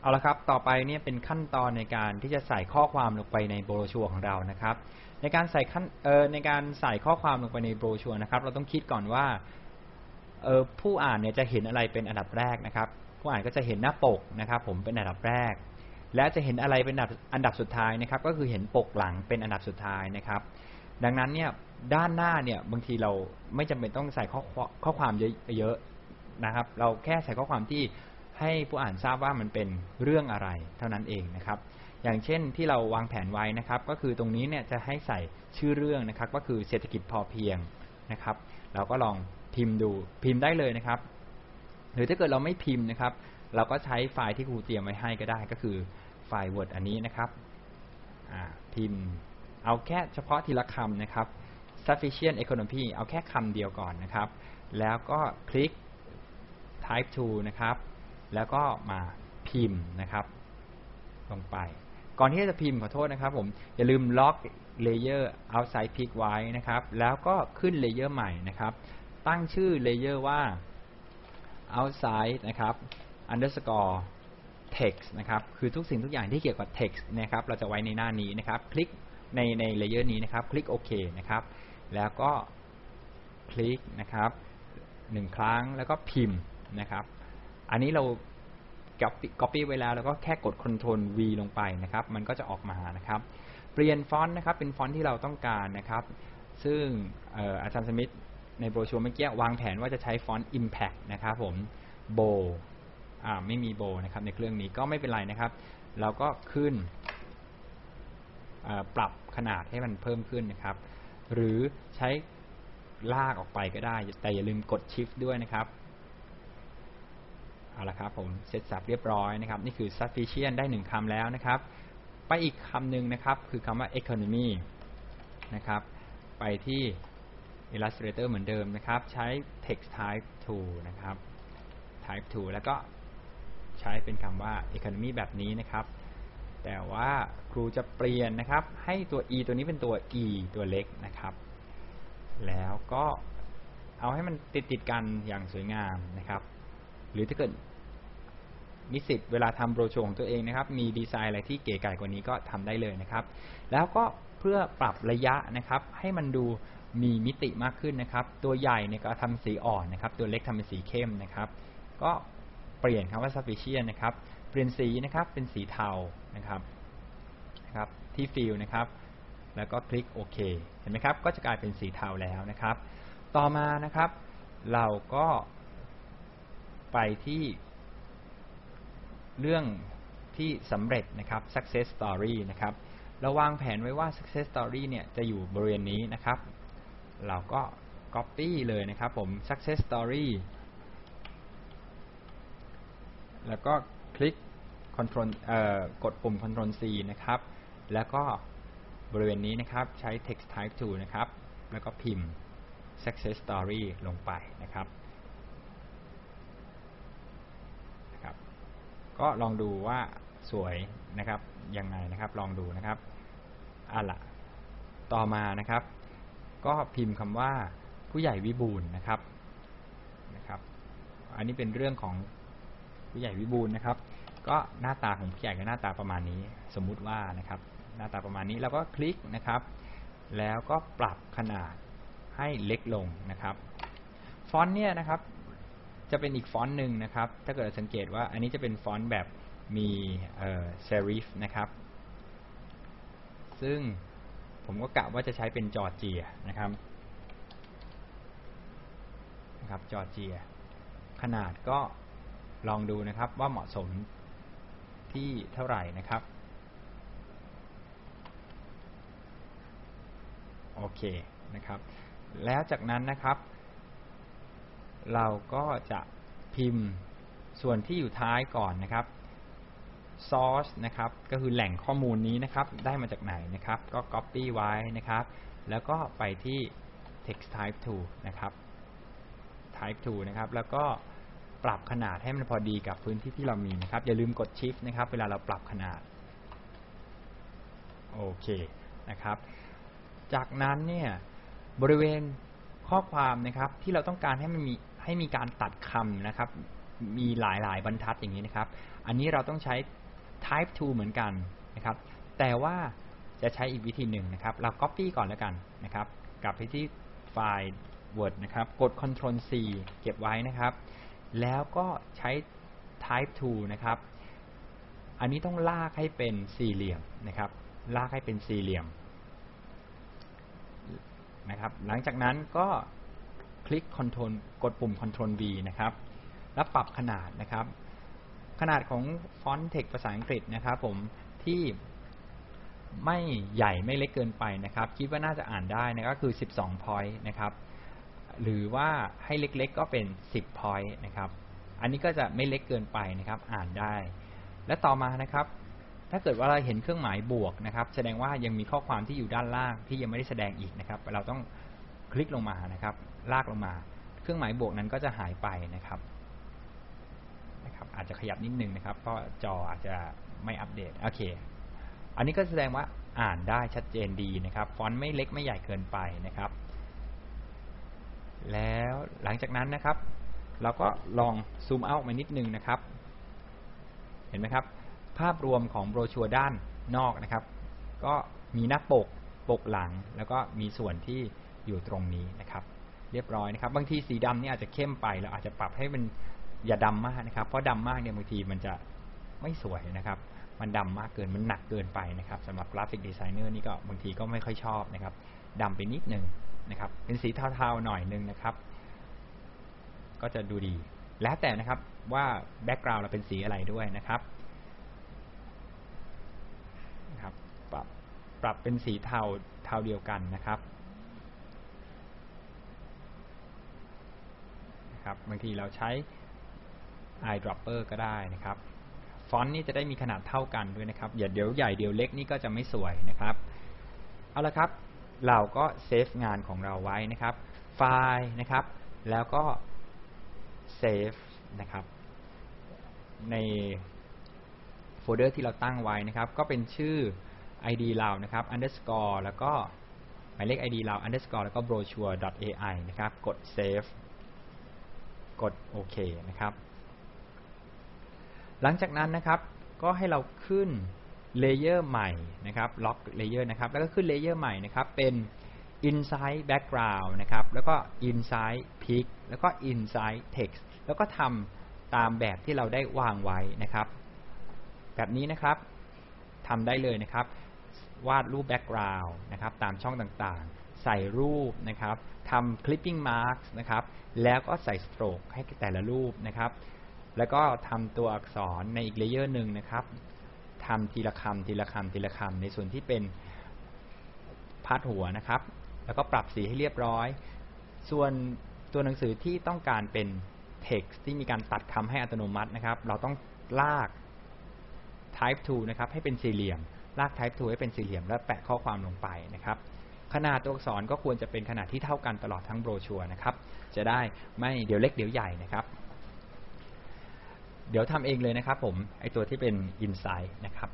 เอาละครับ ต่อไปเนี่ยเป็นขั้นตอนในการที่จะใส่ข้อความลงไปในโบรชัวร์ของเรานะครับ ในการใส่ขั้นเอ่อในการใส่ข้อความลงไปในโบรชัวร์นะครับ เราต้องคิดก่อนว่าเอ่อผู้อ่านเนี่ยจะเห็นอะไรเป็นอันดับแรกนะครับ ผู้อ่านก็จะเห็นหน้าปกนะครับ ผมเป็นอันดับแรก และจะเห็นอะไรเป็นอันดับอันดับสุดท้ายนะครับ ก็คือเห็นปกหลังเป็นอันดับสุดท้ายนะครับ ดังนั้นเนี่ยด้านหน้าเนี่ยบางทีเราไม่จำเป็นต้องใส่ข้อข้อความเยอะๆนะครับ เราแค่ใส่ข้อความที่ ให้ผู้อ่านทราบว่ามันเป็นเรื่องอะไรเท่านั้นเองนะครับ อย่างเช่นที่เราวางแผนไว้นะครับ ก็คือตรงนี้เนี่ยจะให้ใส่ชื่อเรื่องนะครับ ก็คือเศรษฐกิจพอเพียงนะครับ เราก็ลองพิมพ์ดูพิมพ์ได้เลยนะครับ หรือถ้าเกิดเราไม่พิมพ์นะครับ เราก็ใช้ไฟล์ที่ครูเตรียมไว้ให้ก็ได้ ก็คือไฟล์ Word อันนี้นะครับพิมพ์เอาแค่เฉพาะทีละคำนะครับ sufficient economy เอาแค่คำเดียวก่อนนะครับ แล้วก็คลิก type to นะครับ แล้วก็มาพิมพ์นะครับ ลงไป ก่อนที่จะพิมพ์ขอโทษนะครับ ผมอย่าลืมล็อกเลเยอร์ outside pick ไว้นะครับ แล้วก็ขึ้นเลเยอร์ใหม่นะครับ ตั้งชื่อเลเยอร์ว่า outside นะครับ underscore text นะครับ คือทุกสิ่งทุกอย่างที่เกี่ยวกับ text นะครับ เราจะไว้ในหน้านี้นะครับ คลิกในในเลเยอร์นี้นะครับ คลิกโอเคนะครับ แล้วก็คลิกนะครับหนึ่งครั้งแล้วก็พิมพ์นะครับ อันนี้เรา copy ไว้แล้วแล้วก็แค่กด Ctrl V ลงไปนะครับ มันก็จะออกมานะครับ เปลี่ยนฟอนต์นะครับ เป็นฟอนต์ที่เราต้องการนะครับ ซึ่งอาจารย์สมิธในโบรชัวร์เมื่อกี้วางแผนว่าจะใช้ฟอนต์ Impact นะครับผมโบอ่าไม่มีโบนะครับในเครื่องนี้ก็ไม่เป็นไรนะครับ เราก็ขึ้นปรับขนาดให้มันเพิ่มขึ้นนะครับ หรือใช้ลากออกไปก็ได้ แต่อย่าลืมกด Shift ด้วยนะครับ เอาละครับผมเสร็จสับเรียบร้อยนะครับ นี่คือ sufficient ได้หนึ่งคำแล้วนะครับ ไปอีกคำหนึ่งนะครับ คือคำว่า economy นะครับ ไปที่ Illustrator เหมือนเดิมนะครับ ใช้ text type to นะครับ type to แล้วก็ใช้เป็นคำว่า economy แบบนี้นะครับ แต่ว่าครูจะเปลี่ยนนะครับ ให้ตัว e ตัวนี้เป็นตัว e ตัวเล็กนะครับ แล้วก็เอาให้มันติดติดกันอย่างสวยงามนะครับ หรือถ้าเกิด นิสิตเวลาทำโบรชัวร์ของตัวเองนะครับ มีดีไซน์อะไรที่เก๋ไก่กว่านี้ก็ทำได้เลยนะครับ แล้วก็เพื่อปรับระยะนะครับ ให้มันดูมีมิติมากขึ้นนะครับ ตัวใหญ่เนี่ยก็ทำสีอ่อนนะครับ ตัวเล็กทำเป็นสีเข้มนะครับ ก็เปลี่ยนคำว่า sufficient นะครับ เปลี่ยนสีนะครับ เป็นสีเทานะครับนะครับ ที่ fill นะครับ แล้วก็คลิกโอเคเห็นไหมครับ ก็จะกลายเป็นสีเทาแล้วนะครับ ต่อมานะครับ เราก็ไปที่ เรื่องที่สำเร็จนะครับ success story นะครับเราวางแผนไว้ว่า success story เนี่ยจะอยู่บริเวณนี้นะครับ เราก็ copy เลยนะครับผม success story แล้วก็คลิก control กดปุ่ม control C นะครับ แล้วก็บริเวณนี้นะครับใช้ text type to นะครับ แล้วก็พิมพ์ success story ลงไปนะครับ ก็ลองดูว่าสวยนะครับยังไงนะครับ ลองดูนะครับอะละต่อมานะครับ ก็พิมพ์คำว่าผู้ใหญ่วิบูลนะครับนะครับ อันนี้เป็นเรื่องของผู้ใหญ่วิบูลนะครับ ก็หน้าตาของผู้ใหญ่ก็หน้าตาประมาณนี้ สมมุติว่านะครับ หน้าตาประมาณนี้แล้วก็คลิกนะครับ แล้วก็ปรับขนาดให้เล็กลงนะครับ ฟอนต์เนี่ยนะครับ จะเป็นอีกฟอนต์หนึ่งนะครับ ถ้าเกิดสังเกตว่าอันนี้จะเป็นฟอนต์แบบมีเซริฟนะครับ ซึ่งผมก็กะว่าจะใช้เป็นจอร์เจียนะครับนะครับจอร์เจีย ขนาดก็ลองดูนะครับว่าเหมาะสมที่เท่าไหร่นะครับ โอเคนะครับ แล้วจากนั้นนะครับ เราก็จะพิมพ์ส่วนที่อยู่ท้ายก่อนนะครับ source นะครับ ก็คือแหล่งข้อมูลนี้นะครับ ได้มาจากไหนนะครับ ก็ copy ไว้นะครับ แล้วก็ไปที่ text type to นะครับ type to นะครับ แล้วก็ปรับขนาดให้มันพอดีกับพื้นที่ที่เรามีนะครับ อย่าลืมกด shift นะครับ เวลาเราปรับขนาด โอเค นะครับ จากนั้นเนี่ย บริเวณ ข้อความนะครับ ที่เราต้องการให้มันมีให้มีการตัดคำนะครับ มีหลายๆ บรรทัดอย่างนี้นะครับ อันนี้เราต้องใช้ type 2 เหมือนกันนะครับ แต่ว่าจะใช้อีกวิธีหนึ่งนะครับ เรา copy ก่อนแล้วกันนะครับ กลับไปที่ไฟล์ Word นะครับ กด Ctrl C เก็บไว้นะครับ แล้วก็ใช้ type 2 นะครับ อันนี้ต้องลากให้เป็นสี่เหลี่ยมนะครับ ลากให้เป็นสี่เหลี่ยม นะครับ หลังจากนั้นก็คลิก Ctrl กดปุ่ม Ctrl V นะครับ แล้วปรับขนาดนะครับ ขนาดของฟอนต์เทคภาษาอังกฤษนะครับ ผมที่ไม่ใหญ่ไม่เล็กเกินไปนะครับ คิดว่าน่าจะอ่านได้นะก็คือ 12 point นะครับ หรือว่าให้เล็กๆก็เป็น 10 point นะครับ อันนี้ก็จะไม่เล็กเกินไปนะครับ อ่านได้ และต่อมานะครับ ถ้าเกิดว่าเราเห็นเครื่องหมายบวกนะครับ แสดงว่ายังมีข้อความที่อยู่ด้านล่างที่ยังไม่ได้แสดงอีกนะครับ เราต้องคลิกลงมานะครับ ลากลงมา เครื่องหมายบวกนั้นก็จะหายไปนะครับนะครับ อาจจะขยับนิดนึงนะครับ เพราะจออาจจะไม่อัปเดตโอเค อันนี้ก็แสดงว่าอ่านได้ชัดเจนดีนะครับ ฟอนต์ไม่เล็กไม่ใหญ่เกินไปนะครับ แล้วหลังจากนั้นนะครับ เราก็ลองซูมเอาออกมานิดนึงนะครับ เห็นไหมครับ ภาพรวมของโบรชัวร์ด้านนอกนะครับ ก็มีหน้าปกปกหลัง แล้วก็มีส่วนที่อยู่ตรงนี้นะครับ เรียบร้อยนะครับ บางทีสีดำนี่อาจจะเข้มไปเราอาจจะปรับให้มันอย่าดำมากนะครับ เพราะดำมากเนี่ยบางทีมันจะไม่สวยนะครับ มันดำมากเกินมันหนักเกินไปนะครับสำหรับกราฟิกดีไซเนอร์นี่ก็บางทีก็ไม่ค่อยชอบนะครับดำไปนิดนึงนะครับ เป็นสีเทาๆหน่อยนึงนะครับ ก็จะดูดี แล้วแต่นะครับว่าแบ็กกราวด์เราเป็นสีอะไรด้วยนะครับนะครับ ปรับ ปรับเป็นสีเทาเทาเดียวกันนะครับนะครับ บางทีเราใช้ eyedropper ก็ได้นะครับ ฟอนต์นี่จะได้มีขนาดเท่ากันด้วยนะครับอย่าเดี๋ยวใหญ่เดี๋ยวเล็กนี่ก็จะไม่สวยนะครับ เอาละครับเราก็เซฟงานของเราไว้นะครับ ไฟล์นะครับ แล้วก็เซฟนะครับ ในโฟลเดอร์ที่เราตั้งไว้นะครับ ก็เป็นชื่อ id เรานะครับ underscore แล้วก็หมายเลข id เรา underscore แล้วก็ brochure.ai นะครับ กด save กดโอเคนะครับ หลังจากนั้นนะครับก็ให้เราขึ้นเลเยอร์ใหม่นะครับล็อกเลเยอร์นะครับ แล้วก็ขึ้นเลเยอร์ใหม่นะครับ เป็น inside background นะครับ แล้วก็ inside pic แล้วก็ inside text แล้วก็ทำตามแบบที่เราได้วางไว้นะครับ แบบนี้นะครับทำได้เลยนะครับ วาดรูป background นะครับตามช่องต่างๆ ใส่รูปนะครับทำ clipping marks นะครับแล้วก็ใส่ stroke ให้แต่ละรูปนะครับแล้วก็ทำตัวอักษรในอีกเลเยอร์หนึ่งนะครับทำทีละคำทีละคำทีละคำในส่วนที่เป็นพาดหัวนะครับ แล้วก็ปรับสีให้เรียบร้อย ส่วนตัวหนังสือที่ต้องการเป็น text ที่มีการตัดคำให้อัตโนมัตินะครับ เราต้องลาก type 2 นะครับ ให้เป็นสี่เหลี่ยม ลาก type 2ให้เป็นสี่เหลี่ยมแล้วแปะข้อความลงไปนะครับ ขนาดตัวอักษรก็ควรจะเป็นขนาดที่เท่ากันตลอดทั้งโบรชัวร์นะครับ จะได้ไม่เดี๋ยวเล็กเดี๋ยวใหญ่นะครับ เดี๋ยวทำเองเลยนะครับผมไอตัวที่เป็น i n s i ซ h t นะครับ